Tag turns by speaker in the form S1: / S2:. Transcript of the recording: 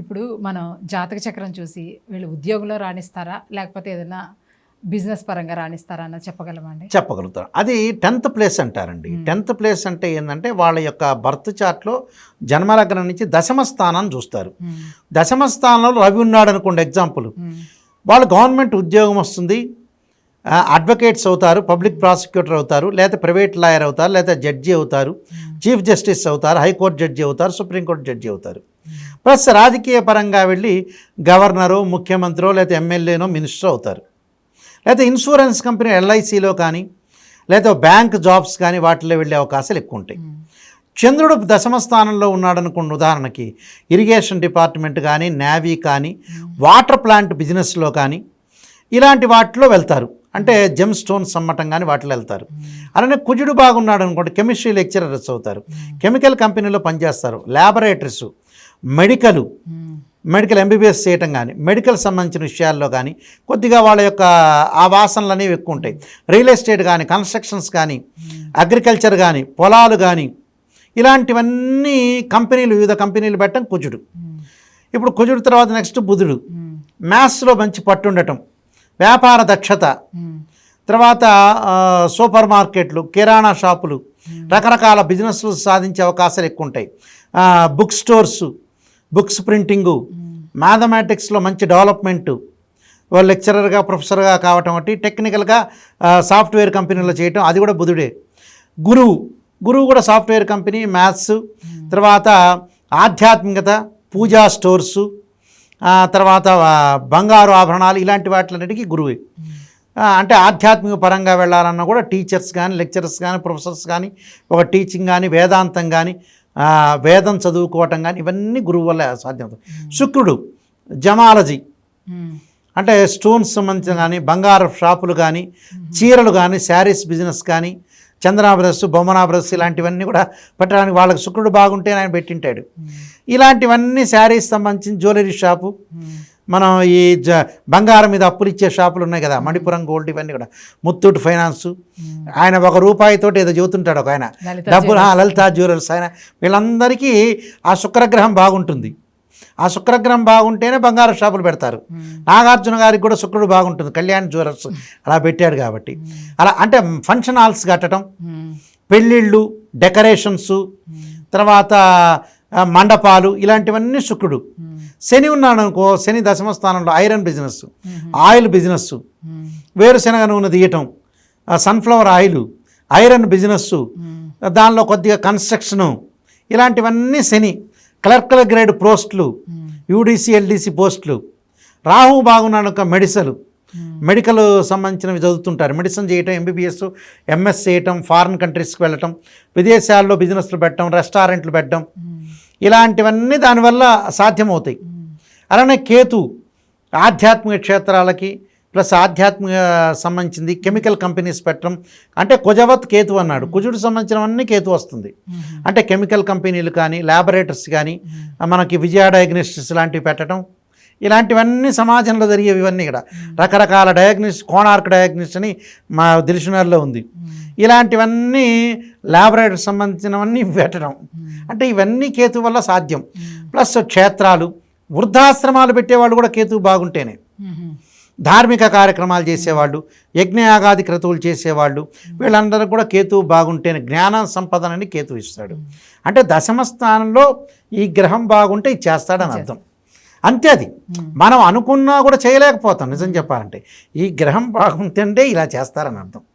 S1: ఇప్పుడు మనం జాతక చక్రం చూసి వీళ్ళు ఉద్యోగంలో రాణిస్తారా? లేకపోతే ఏదైనా బిజినెస్ పరంగా రాణిస్తారా అన్నది చెప్పగలమా అండి?
S2: చెప్పగలుగుతారు అది టెన్త్ ప్లేస్ అంటారండి. టెన్త్ ప్లేస్ అంటే ఏంటంటే వాళ్ళ యొక్క బర్త్ చార్ట్లో జన్మలగ్నం నుంచి దశమ స్థానాన్ని చూస్తారు. దశమ స్థానంలో రవి ఉన్నాడు అనుకోండి ఎగ్జాంపుల్. వాళ్ళు గవర్నమెంట్ ఉద్యోగం వస్తుంది. అడ్వకేట్స్ అవుతారు పబ్లిక్ ప్రాసిక్యూటర్ అవుతారు లేదా ప్రైవేట్ లాయర్ అవుతారు లేదా జడ్జి అవుతారు చీఫ్ జస్టిస్ అవుతారు హైకోర్టు జడ్జి అవుతారు సుప్రీంకోర్టు జడ్జి అవుతారు. ప్లస్ రాజకీయ పరంగా వెళ్ళి గవర్నరు ముఖ్యమంత్రో లేదా ఎమ్మెల్యేనో మినిస్టర్ అవుతారు. లేదా ఇన్సూరెన్స్ కంపెనీ ఎల్ఐసిలో కానీ లేదా బ్యాంక్ జాబ్స్ కానీ వాటిలో వెళ్ళే అవకాశాలు ఎక్కువ ఉంటాయి. చంద్రుడు దశమ స్థానంలో ఉన్నాడనుకోండి ఉదాహరణకి ఇరిగేషన్ డిపార్ట్మెంట్ కానీ నేవీ కానీ వాటర్ ప్లాంట్ బిజినెస్లో కానీ ఇలాంటి వాటిలో వెళ్తారు. అంటే జెమ్ స్టోన్స్ అమ్మటం కానీ వాటిలో వెళ్తారు. అలానే కుజుడు బాగున్నాడు అనుకోండి కెమిస్ట్రీ లెక్చరర్స్ అవుతారు. కెమికల్ కంపెనీలో పనిచేస్తారు. Laboratories medical. మెడికల్ ఎంబీబీఎస్ చేయటం కానీ మెడికల్ సంబంధించిన విషయాల్లో కానీ కొద్దిగా వాళ్ళ యొక్క ఆ వాసనలు అనేవి ఎక్కువ ఉంటాయి రియల్ ఎస్టేట్ కానీ కన్స్ట్రక్షన్స్ కానీ అగ్రికల్చర్ కానీ పొలాలు కానీ ఇలాంటివన్నీ కంపెనీలు వివిధ కంపెనీలు పెట్టడం కుజుడు. ఇప్పుడు కుజుడు తర్వాత నెక్స్ట్ బుధుడు. మ్యాథ్స్లో మంచి పట్టు ఉండటం వ్యాపార దక్షత. తర్వాత సూపర్ మార్కెట్లు కిరాణా షాపులు రకరకాల బిజినెస్లు సాధించే అవకాశాలు ఎక్కువ ఉంటాయి బుక్ స్టోర్స్ బుక్స్ ప్రింటింగు. మ్యాథమెటిక్స్లో మంచి డెవలప్మెంట్. వాళ్ళు లెక్చరర్గా ప్రొఫెసర్గా కావటం ఒకటి. టెక్నికల్గా సాఫ్ట్వేర్ కంపెనీలో చేయటం అది కూడా బుధుడే. గురువు. గురువు కూడా సాఫ్ట్వేర్ కంపెనీ మ్యాథ్స్. తర్వాత ఆధ్యాత్మికత పూజా స్టోర్సు. తర్వాత బంగారు ఆభరణాలు ఇలాంటి వాటిలన్నిటికీ గురువే. అంటే ఆధ్యాత్మిక పరంగా వెళ్ళాలన్నా కూడా టీచర్స్ కానీ లెక్చరర్స్ కానీ ప్రొఫెసర్స్ కానీ ఒక టీచింగ్ కానీ వేదాంతం కానీ వేదం చదువుకోవటం కానీ ఇవన్నీ గురువు వల్ల సాధ్యమవుతుంది శుక్రుడు జమాలజీ. అంటే స్టోన్స్ సంబంధించిన కానీ బంగారు షాపులు కానీ చీరలు కానీ శారీస్ బిజినెస్ కానీ చందనా బ్రదర్స్ బొమ్మనా బ్రదర్స్ ఇలాంటివన్నీ కూడా పెట్టడానికి వాళ్ళకి శుక్రుడు బాగుంటే ఆయన పెట్టింటాడు ఇలాంటివన్నీ శారీస్ సంబంధించిన జ్యువెలరీ షాపు. మనం ఈ జ బంగారం మీద అప్పులు ఇచ్చే షాపులు ఉన్నాయి కదా మణిపురం గోల్డ్ ఇవన్నీ కూడా. ముత్తూట్ ఫైనాన్స్. ఆయన ఒక రూపాయితోటి ఏదో చెబుతుంటాడు ఒక ఆయన. డబ్బులు లలితా జ్యువెలర్స్ ఆయన. వీళ్ళందరికీ ఆ శుక్రగ్రహం బాగుంటుంది. ఆ శుక్రగ్రహం బాగుంటేనే బంగారు షాపులు పెడతారు. నాగార్జున గారికి కూడా శుక్రుడు బాగుంటుంది. కళ్యాణ్ జ్యువెలర్స్ అలా పెట్టాడు కాబట్టి. అలా అంటే ఫంక్షన్ హాల్స్ కట్టడం. పెళ్ళిళ్ళు డెకరేషన్స్ తర్వాత మండపాలు ఇలాంటివన్నీ శుక్రుడు. శని ఉన్నాడు అనుకో శని దశమ స్థానంలో ఐరన్ బిజినెస్ ఆయిల్ బిజినెస్ వేరుశనగ నూనె తీయటం సన్ఫ్లవర్ ఆయిల్ ఐరన్ బిజినెస్ దానిలో కొద్దిగా కన్స్ట్రక్షను ఇలాంటివన్నీ శని క్లర్కల గ్రేడ్ పోస్టులు యూడిసి ఎల్డిసి పోస్టులు. రాహు బాగున్నాడు ఒక మెడికల్ సంబంధించినవి చదువుతుంటారు. మెడిసిన్ చేయటం ఎంబీబీఎస్ ఎంఎస్ చేయటం ఫారిన్ కంట్రీస్కి వెళ్ళటం విదేశాల్లో బిజినెస్లు పెట్టడం రెస్టారెంట్లు పెట్టడం ఇలాంటివన్నీ దానివల్ల సాధ్యమవుతాయి. అలానే కేతు ఆధ్యాత్మిక క్షేత్రాలకి ప్లస్ ఆధ్యాత్మిక సంబంధించింది కెమికల్ కంపెనీస్ పెట్టడం అంటే కుజవత్ కేతు అన్నాడు కుజుడు సంబంధించినవన్నీ కేతు వస్తుంది. అంటే కెమికల్ కంపెనీలు కానీ ల్యాబొరేటరీస్ కానీ మనకి విజయ డయాగ్నోస్టిక్స్ లాంటివి పెట్టడం ఇలాంటివన్నీ సమాజంలో జరిగేవి ఇవన్నీ ఇక్కడ. రకరకాల డయాగ్నోస్ కోణార్క్ డయాగ్నోస్ అని మా దిల్షునర్లో ఉంది. ఇలాంటివన్నీ ల్యాబొరేటరీ సంబంధించినవన్నీ పెట్టడం. అంటే ఇవన్నీ కేతు వల్ల సాధ్యం. ప్లస్ క్షేత్రాలు. వృద్ధాశ్రమాలు పెట్టేవాళ్ళు కూడా కేతువు బాగుంటేనే. ధార్మిక కార్యక్రమాలు చేసేవాళ్ళు యజ్ఞయాగాది క్రతువులు చేసేవాళ్ళు వీళ్ళందరూ కూడా కేతువు బాగుంటేనే. జ్ఞాన సంపదనని కేతువు ఇస్తాడు. అంటే దశమ స్థానంలో ఈ గ్రహం బాగుంటే ఇది చేస్తాడని అర్థం. అంతే అది. మనం అనుకున్నా కూడా చేయలేకపోతాం నిజం చెప్పాలంటే. ఈ గ్రహం బాగుంటే ఇలా చేస్తారని అర్థం.